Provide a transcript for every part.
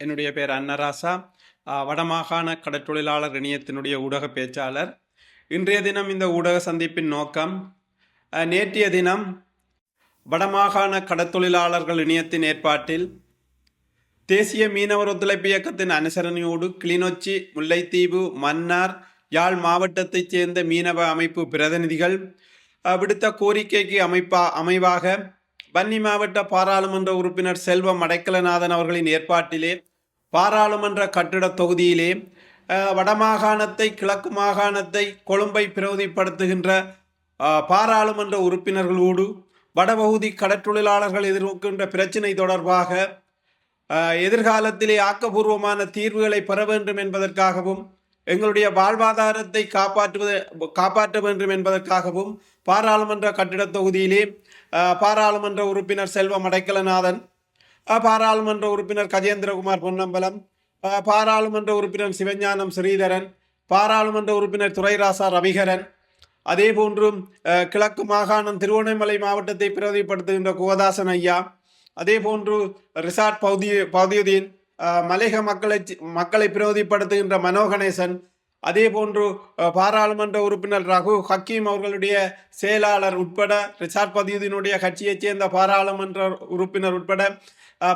என்னுடைய பேர் அன்னராசா. வடமாகாண கடற்றொழிலாளர் இணையத்தினுடைய ஊடக பேச்சாளர். இன்றைய தினம் இந்த ஊடக சந்திப்பின் நோக்கம் நேற்றைய தினம் வடமாகாண கடத்தொழிலாளர்கள் இணையத்தின் ஏற்பாட்டில் தேசிய மீனவர் ஒத்துழைப்பு இயக்கத்தின் அனுசரணையோடு கிளிநொச்சி முல்லைத்தீவு மன்னார் யாழ் மாவட்டத்தைச் சேர்ந்த மீனவ அமைப்பு பிரதிநிதிகள் விடுத்த கோரிக்கைக்கு அமைப்பா அமைவாக வன்னி மாவட்ட பாராளுமன்ற உறுப்பினர் செல்வம் அடைக்கலநாதன் அவர்களின் ஏற்பாட்டிலே பாராளுமன்ற கட்டிடத் தொகுதியிலே வடமாகாணத்தை கிழக்கு மாகாணத்தை கொழும்பை பிரதிப்படுத்துகின்ற பாராளுமன்ற உறுப்பினர்களோடு வடபகுதி கடற்றொழிலாளர்கள் எதிர்நோக்கின்ற பிரச்சினை தொடர்பாக எதிர்காலத்திலே ஆக்கப்பூர்வமான தீர்வுகளை பெற வேண்டும் என்பதற்காகவும் எங்களுடைய வாழ்வாதாரத்தை காப்பாற்றுவது காப்பாற்ற வேண்டும் என்பதற்காகவும் பாராளுமன்ற கட்டிடத் தொகுதியிலே பாராளுமன்ற உறுப்பினர் செல்வம் அடைக்கலநாதன் பாராளுமன்ற உறுப்பினர் கஜேந்திரகுமார் பொன்னம்பலம் பாராளுமன்ற உறுப்பினர் சிவஞானம் ஸ்ரீதரன் பாராளுமன்ற உறுப்பினர் துரைராசா ரவிகரன். அதே போன்றும் கிழக்கு மாகாணம் திருவண்ணாமலை மாவட்டத்தை பிரதிப்படுத்துகின்ற குவதாசன் ஐயா. அதே போன்று ரிசார்ட் பௌதி பௌதியுதீன் அஹ், மலையக மக்களை மக்களை பிரதிப்படுத்துகின்ற மனோகணேசன் அதே போன்று பாராளுமன்ற உறுப்பினர் ரகு ஹக்கீம் அவர்களுடைய செயலாளர் உட்பட ரிசார்ட் பதியுதீனுடைய கட்சியைச் சேர்ந்த பாராளுமன்ற உறுப்பினர் உட்பட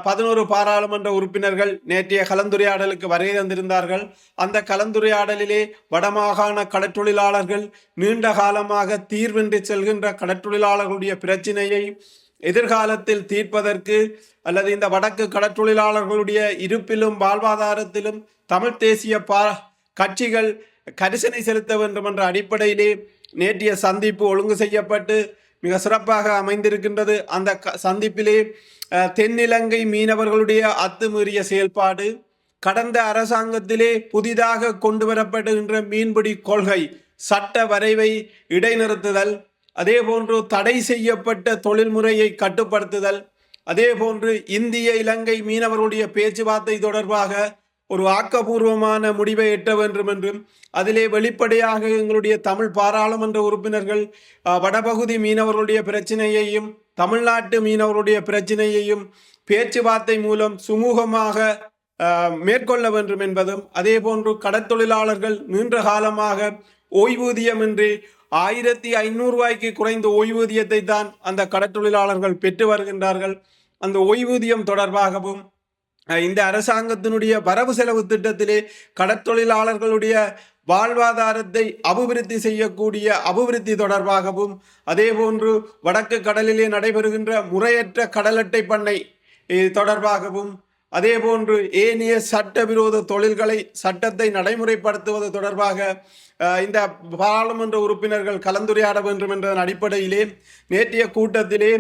பதினோரு பாராளுமன்ற உறுப்பினர்கள் நேற்றைய கலந்துரையாடலுக்கு வருகை தந்திருந்தார்கள். அந்த கலந்துரையாடலிலே வடமாகாண கடற்றொழிலாளர்கள் நீண்ட காலமாக தீர்வின்றி செல்கின்ற கடற்றொழிலாளர்களுடைய பிரச்சினையை எதிர்காலத்தில் தீர்ப்பதற்கு அல்லது இந்த வடக்கு கடற்றொழிலாளர்களுடைய இருப்பிலும் வாழ்வாதாரத்திலும் தமிழ் தேசிய பா கட்சிகள் கரிசனை செலுத்த வேண்டும் என்ற அடிப்படையிலே நேற்றைய சந்திப்பு ஒழுங்கு செய்யப்பட்டு மிக சிறப்பாக அமைந்திருக்கின்றது. அந்த க- சந்திப்பிலே தென்னிலங்கை மீனவர்களுடைய அத்துமீறிய செயல்பாடு கடந்த அரசாங்கத்திலே புதிதாக கொண்டு வரப்படுகின்ற மீன்பிடி கொள்கை சட்ட வரைவை இடைநிறுத்துதல் அதே போன்று தடை செய்யப்பட்ட தொழில்முறையை கட்டுப்படுத்துதல் அதே போன்று இந்திய இலங்கை மீனவர்களுடைய பேச்சுவார்த்தை தொடர்பாக ஒரு ஆக்கபூர்வமான முடிவை எட்ட வேண்டும் என்றும் அதிலே வெளிப்படையாக எங்களுடைய தமிழ் பாராளுமன்ற உறுப்பினர்கள் வடபகுதி மீனவர்களுடைய பிரச்சனையையும் தமிழ்நாட்டு மீனவர்களுடைய பிரச்சனையையும் பேச்சுவார்த்தை மூலம் சுமூகமாக மேற்கொள்ள வேண்டும் என்பதும் அதே போன்று கடற்தொழிலாளர்கள் நீண்ட காலமாக ஓய்வூதியமின்றி ஆயிரத்தி ஐநூறு ரூபாய்க்கு குறைந்த ஓய்வூதியத்தை தான் அந்த கடற்தொழிலாளர்கள் பெற்று வருகின்றார்கள். அந்த ஓய்வூதியம் தொடர்பாகவும் இந்த அரசாங்கத்தினுடைய வரவு செலவு திட்டத்திலே கடற்தொழிலாளர்களுடைய வாழ்வாதாரத்தை அபிவிருத்தி செய்யக்கூடிய அபிவிருத்தி தொடர்பாகவும் அதேபோன்று வடக்கு கடலிலே நடைபெறுகின்ற முறையற்ற கடலட்டை பண்ணை தொடர்பாகவும் அதேபோன்று ஏனைய சட்டவிரோத தொழில்களை சட்டத்தை நடைமுறைப்படுத்துவது தொடர்பாக இந்த பாராளுமன்ற உறுப்பினர்கள் கலந்துரையாட வேண்டும் என்ற அடிப்படையிலே நேற்றைய கூட்டத்திலே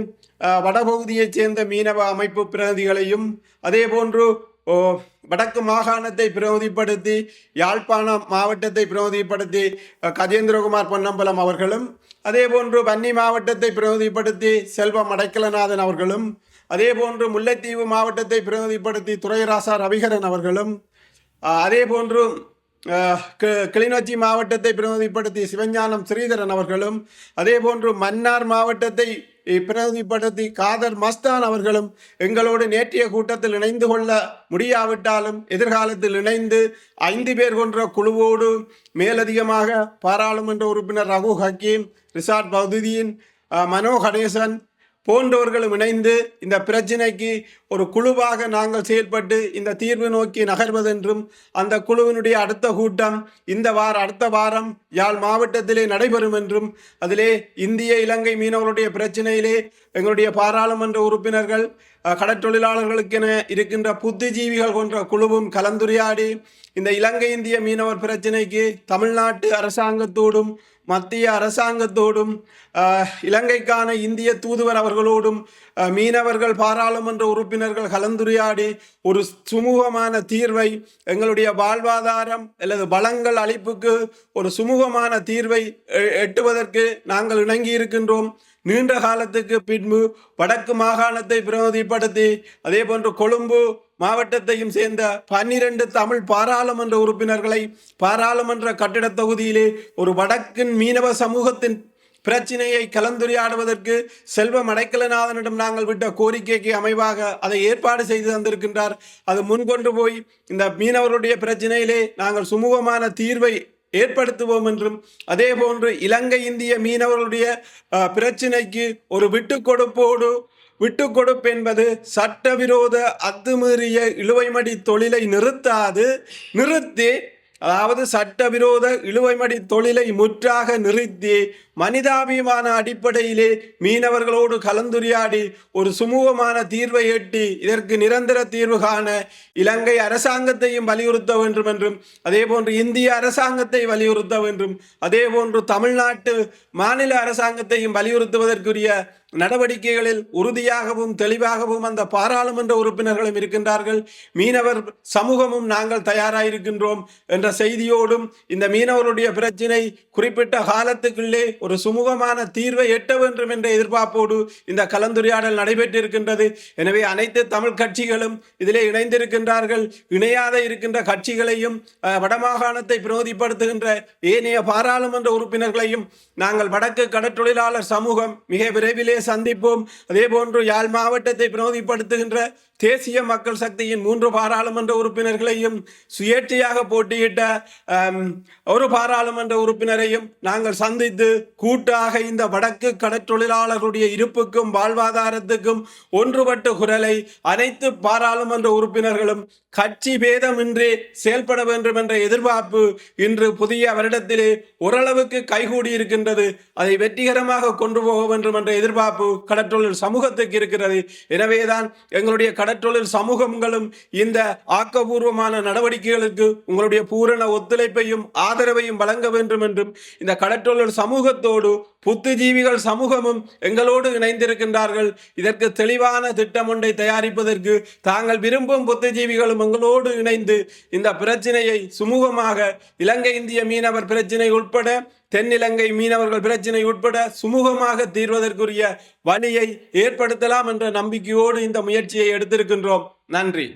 வடபகுதியைச் சேர்ந்த மீனவ அமைப்பு பிரதிநிதிகளையும் அதேபோன்று போன்று வடக்கு மாகாணத்தை பிரதிப்படுத்தி யாழ்ப்பாணம் மாவட்டத்தை பிரதிப்படுத்தி கஜேந்திரகுமார் பொன்னம்பலம் அவர்களும் அதேபோன்று வன்னி மாவட்டத்தை பிரதிப்படுத்தி செல்வம் அடைக்கலநாதன் அவர்களும் அதேபோன்று முல்லைத்தீவு மாவட்டத்தை பிரதிப்படுத்தி துரைராசா ரவிகரன் அவர்களும் அதே அதேபோன்று கி- கிளிநொச்சி மாவட்டத்தை பிரதிப்படுத்தி சிவஞானம் ஸ்ரீதரன் அவர்களும் அதேபோன்று மன்னார் மாவட்டத்தை இ- காதர் மஸ்தான் அவர்களும் எங்களோடு நேற்றைய கூட்டத்தில் இணைந்து கொள்ள முடியாவிட்டாலும் எதிர்காலத்தில் இணைந்து ஐந்து பேர் கொன்ற குழுவோடு மேலதிகமாக பாராளுமன்ற உறுப்பினர் ரகு ஹக்கீம் ரிசார்ட் பௌதுதீன் மனோ கணேசன் போன்றவர்களும் இணைந்து இந்த பிரச்சினைக்கு ஒரு குழுவாக நாங்கள் செயல்பட்டு இந்த தீர்வு நோக்கி நகர்வதென்றும் அந்த குழுவினுடைய அடுத்த கூட்டம் இந்த வார அடுத்த வாரம் யாழ் மாவட்டத்திலே நடைபெறும் என்றும் அதிலே இந்திய இலங்கை மீனவர்களுடைய பிரச்சினையிலே எங்களுடைய பாராளுமன்ற உறுப்பினர்கள் கடற்றொழிலாளர்களுக்கென இருக்கின்ற புத்திஜீவிகள் போன்ற குழுவும் கலந்துரையாடி இந்த இலங்கை இந்திய மீனவர் பிரச்சினைக்கு தமிழ்நாட்டு அரசாங்கத்தோடும் மத்திய அரசாங்கத்தோடும் இலங்கைக்கான இந்திய தூதுவர் அவர்களோடும் மீனவர்கள் பாராளுமன்ற உறுப்பினர்கள் கலந்துரையாடி ஒரு சுமூகமான தீர்வை எங்களுடைய வாழ்வாதாரம் அல்லது வளங்கள் அளிப்புக்கு ஒரு சுமூகமான தீர்வை எட்டுவதற்கு நாங்கள் இணங்கி இருக்கின்றோம். நீண்ட காலத்துக்கு பின்பு வடக்கு மாகாணத்தை பிரதிப்படுத்தி அதே போன்று கொழும்பு மாவட்டத்தையும் சேர்ந்த பன்னிரண்டு தமிழ் பாராளுமன்ற உறுப்பினர்களை பாராளுமன்ற கட்டிடத் தொகுதியிலே ஒரு வடக்கின் மீனவ சமூகத்தின் பிரச்சினையை கலந்துரையாடுவதற்கு செல்வம் அடைக்கலநாதனிடம் நாங்கள் விட்ட கோரிக்கைக்கு அமைவாக அதை ஏற்பாடு செய்து தந்திருக்கின்றார். அது முன்கொண்டு போய் இந்த மீனவருடைய பிரச்சினையிலே நாங்கள் சுமூகமான தீர்வை ஏற்படுத்துவோம் என்றும் அதே போன்று இலங்கை இந்திய மீனவர்களுடைய பிரச்சினைக்கு ஒரு விட்டு கொடுப்போடு விட்டு கொடுப்பு என்பது சட்டவிரோத அத்துமீறிய இழுவைமடி தொழிலை நிறுத்தாது நிறுத்தி அதாவது சட்டவிரோத இழுவைமடி தொழிலை முற்றாக நிறுத்தி மனிதாபிமான அடிப்படையிலே மீனவர்களோடு கலந்துரையாடி ஒரு சுமூகமான தீர்வை எட்டி இதற்கு நிரந்தர தீர்வு காண இலங்கை அரசாங்கத்தையும் வலியுறுத்த வேண்டும் என்றும் அதே போன்று இந்திய அரசாங்கத்தை வலியுறுத்த வேண்டும். அதே போன்று தமிழ்நாட்டு மாநில அரசாங்கத்தையும் வலியுறுத்துவதற்குரிய நடவடிக்கைகளில் உறுதியாகவும் தெளிவாகவும் அந்த பாராளுமன்ற உறுப்பினர்களும் இருக்கின்றார்கள். மீனவர் சமூகமும் நாங்கள் தயாராயிருக்கின்றோம் என்ற செய்தியோடும் இந்த மீனவருடைய பிரச்சினை குறிப்பிட்ட காலத்துக்குள்ளே ஒரு சுமூகமான தீர்வை எட்ட வேண்டும் என்ற எதிர்பார்ப்போடு இந்த கலந்துரையாடல் நடைபெற்றிருக்கின்றது. எனவே அனைத்து தமிழ் கட்சிகளும் இதிலே இணைந்திருக்கின்றார்கள். இணையாத இருக்கின்ற கட்சிகளையும் வடமாகாணத்தை பிரதிப்படுத்துகின்ற ஏனைய பாராளுமன்ற உறுப்பினர்களையும் நாங்கள் வடக்கு கடற்றொழிலாளர் சமூகம் மிக விரைவிலே சந்திப்போம். அதே போன்று யாழ் மாவட்டத்தை பிரதிப்படுத்துகின்ற தேசிய மக்கள் சக்தியின் மூன்று பாராளுமன்ற உறுப்பினர்களையும் சுயேட்சையாக போட்டியிட்ட ஒரு பாராளுமன்ற உறுப்பினரையும் நாங்கள் சந்தித்து கூட்டாக இந்த வடக்கு கடற்றொழிலாளர்களுடைய இருப்புக்கும் வாழ்வாதாரத்துக்கும் ஒன்றுபட்ட குரலை அனைத்து பாராளுமன்ற உறுப்பினர்களும் கட்சி பேதமின்றி செயல்பட வேண்டும் என்ற எதிர்பார்ப்பு இன்று புதிய வருடத்திலே ஓரளவுக்கு கைகூடி இருக்கின்றது. அதை வெற்றிகரமாக கொண்டு போக வேண்டும் என்ற எதிர்பார்ப்பு கடற்றொழில் சமூகத்துக்கு இருக்கிறது. எனவேதான் எங்களுடைய கடற்றொழில் சமூகங்களும் இந்த ஆக்கபூர்வமான நடவடிக்கைகளுக்கு உங்களுடைய பூரண ஒத்துழைப்பையும் ஆதரவையும் வழங்க வேண்டும் என்றும் இந்த கடற்றொழில் சமூகத்தோடு புத்திஜீவிகள் சமூகமும் எங்களோடு இணைந்திருக்கின்றார்கள். இதற்கு தெளிவான திட்டம் ஒன்றை தயாரிப்பதற்கு தாங்கள் விரும்பும் புத்திஜீவிகளும் எங்களோடு இணைந்து இந்த பிரச்சினையை சுமூகமாக இலங்கை இந்திய மீனவர் பிரச்சினை உட்பட தென்னிலங்கை மீனவர்கள் பிரச்சினை உட்பட சுமூகமாக தீர்வதற்குரிய வழியை ஏற்படுத்தலாம் என்ற நம்பிக்கையோடு இந்த முயற்சியை எடுத்திருக்கின்றோம். நன்றி.